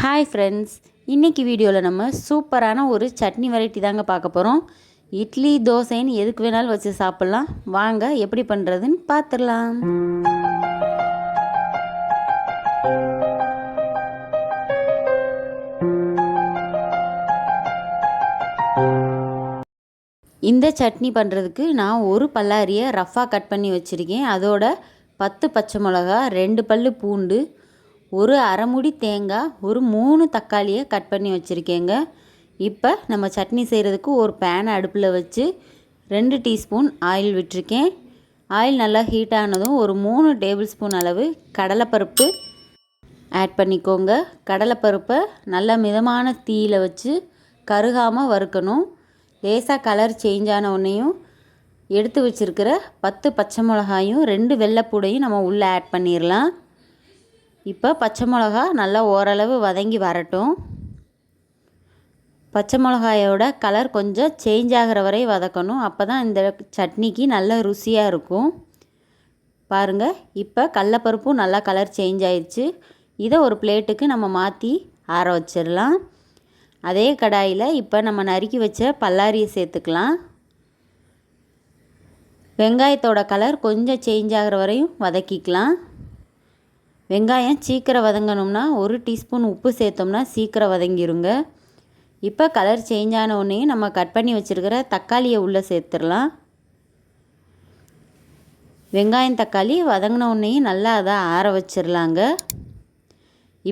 Hi friends இன்றைக்கி வீடியோவில் நம்ம சூப்பரான ஒரு சட்னி வெரைட்டி தாங்க பார்க்க போகிறோம் இட்லி தோசைன்னு எதுக்கு வேணாலும் வச்சு சாப்பிட்லாம். வாங்க எப்படி பண்ணுறதுன்னு பார்த்துடலாம் இந்த சட்னி பண்ணுறதுக்கு நான் ஒரு பல்லாரியை ரஃப்பாக கட் பண்ணி வச்சுருக்கேன். அதோட பத்து பச்சை மிளகா ரெண்டு பல் பூண்டு ஒரு அரைமுடி தேங்காய் ஒரு மூணு தக்காளியை கட் பண்ணி வச்சுருக்கேங்க. இப்போ நம்ம சட்னி செய்கிறதுக்கு ஒரு பேனை அடுப்பில் வச்சு ரெண்டு டீஸ்பூன் ஆயில் விட்டுருக்கேன். ஆயில் நல்லா ஹீட் ஆனதும் ஒரு மூணு டேபிள் ஸ்பூன் அளவு கடலைப்பருப்பு ஆட் பண்ணிக்கோங்க. கடலைப்பருப்பை நல்ல மிதமான தீயில் வச்சு கருகாமல் வறுக்கணும். லேசாக கலர் சேஞ்ச் ஆன உடனேயும் எடுத்து வச்சுருக்கிற பத்து பச்சை மிளகாயும் ரெண்டு வெள்ளைப்பூடையும் நம்ம உள்ளே ஆட் பண்ணிடலாம் இப்போ பச்சை மிளகா நல்லா ஓரளவு வதங்கி வரட்டும். பச்சை மிளகாயோட கலர் கொஞ்சம் சேஞ்ச் ஆகிற வரை வதக்கணும். அப்போ தான் இந்த சட்னிக்கு நல்ல ருசியாக இருக்கும். பாருங்கள் இப்போ கடலப்பருப்பும் நல்லா கலர் சேஞ்ச் ஆயிடுச்சு. இதை ஒரு பிளேட்டுக்கு நம்ம மாற்றி ஆற வச்சிடலாம். அதே கடாயில் இப்போ நம்ம நறுக்கி வச்ச பல்லாரியை சேர்த்துக்கலாம். வெங்காயத்தோட கலர் கொஞ்சம் சேஞ்ச் ஆகிற வரையும் வதக்கிக்கலாம். வெங்காயம் சீக்கிரம் வதங்கணும்னா ஒரு டீஸ்பூன் உப்பு சேர்த்தோம்னா சீக்கிரம் வதங்கிருங்க. இப்போ கலர் சேஞ்ச் ஆன நம்ம கட் பண்ணி வச்சுருக்கிற தக்காளியை உள்ளே சேர்த்துடலாம். வெங்காயம் தக்காளி வதங்கின உடனேயும் நல்லா அதை ஆற வச்சிடலாங்க.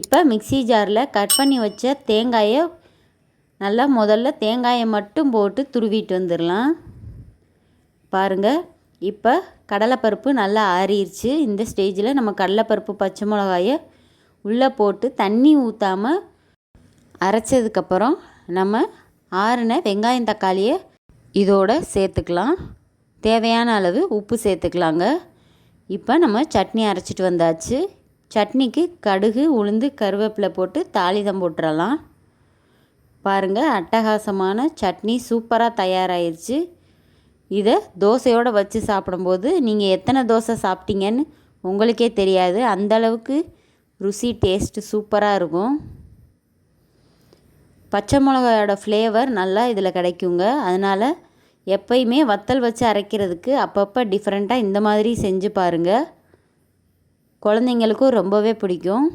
இப்போ மிக்சி ஜாரில் கட் பண்ணி வச்ச தேங்காயை நல்லா முதல்ல தேங்காயை மட்டும் போட்டு துருவிட்டு வந்துடலாம். பாருங்கள் இப்போ கடலைப்பருப்பு நல்லா ஆறிடுச்சு இந்த ஸ்டேஜில் நம்ம கடலைப்பருப்பு பச்சை மிளகாயை உள்ளே போட்டு தண்ணி ஊற்றாமல் அரைச்சதுக்கப்புறம் நம்ம ஆறின வெங்காயம் தக்காளியை இதோட சேர்த்துக்கலாம். தேவையான அளவு உப்பு சேர்த்துக்கலாங்க. இப்போ நம்ம சட்னி அரைச்சிட்டு வந்தாச்சு. சட்னிக்கு கடுகு உளுந்து கருவேப்பிலை போட்டு தாளிதம் போட்டுடலாம் பாருங்கள் அட்டகாசமான சட்னி சூப்பராக தயாராகிருச்சு இதை தோசையோடு வச்சு சாப்பிடும்போது நீங்கள் எத்தனை தோசை சாப்பிட்டீங்கன்னு உங்களுக்கே தெரியாது. அந்தளவுக்கு ருசி டேஸ்ட்டு சூப்பராக இருக்கும். பச்சை மிளகாயோட ஃப்ளேவர் நல்லா இதில் கிடைக்குங்க. அதனால் எப்பயுமே வத்தல் வச்சு அரைக்கிறதுக்கு அப்பப்போ டிஃப்ரெண்ட்டாக இந்த மாதிரி செஞ்சு பாருங்கள் குழந்தைங்களுக்கும் ரொம்பவே பிடிக்கும்.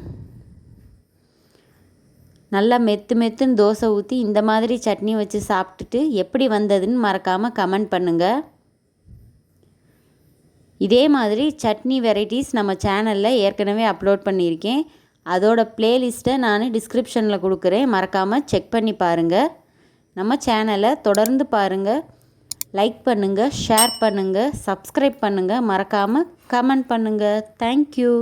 நல்லா மெத்து மெத்துன்னு தோசை ஊற்றி இந்த மாதிரி சட்னி வச்சு சாப்பிட்டுட்டு எப்படி வந்ததுன்னு மறக்காமல் கமெண்ட் பண்ணுங்கள் இதே மாதிரி சட்னி வெரைட்டிஸ் நம்ம சேனலில் ஏற்கனவே அப்லோட் பண்ணியிருக்கேன். அதோட ப்ளேலிஸ்ட்டை நான் டிஸ்கிரிப்ஷனில் கொடுக்குறேன். மறக்காமல் செக் பண்ணி பாருங்கள் நம்ம சேனலை தொடர்ந்து பாருங்கள் லைக் பண்ணுங்கள் ஷேர் பண்ணுங்கள் சப்ஸ்கிரைப் பண்ணுங்கள் மறக்காமல் கமெண்ட் பண்ணுங்கள் தேங்க்யூ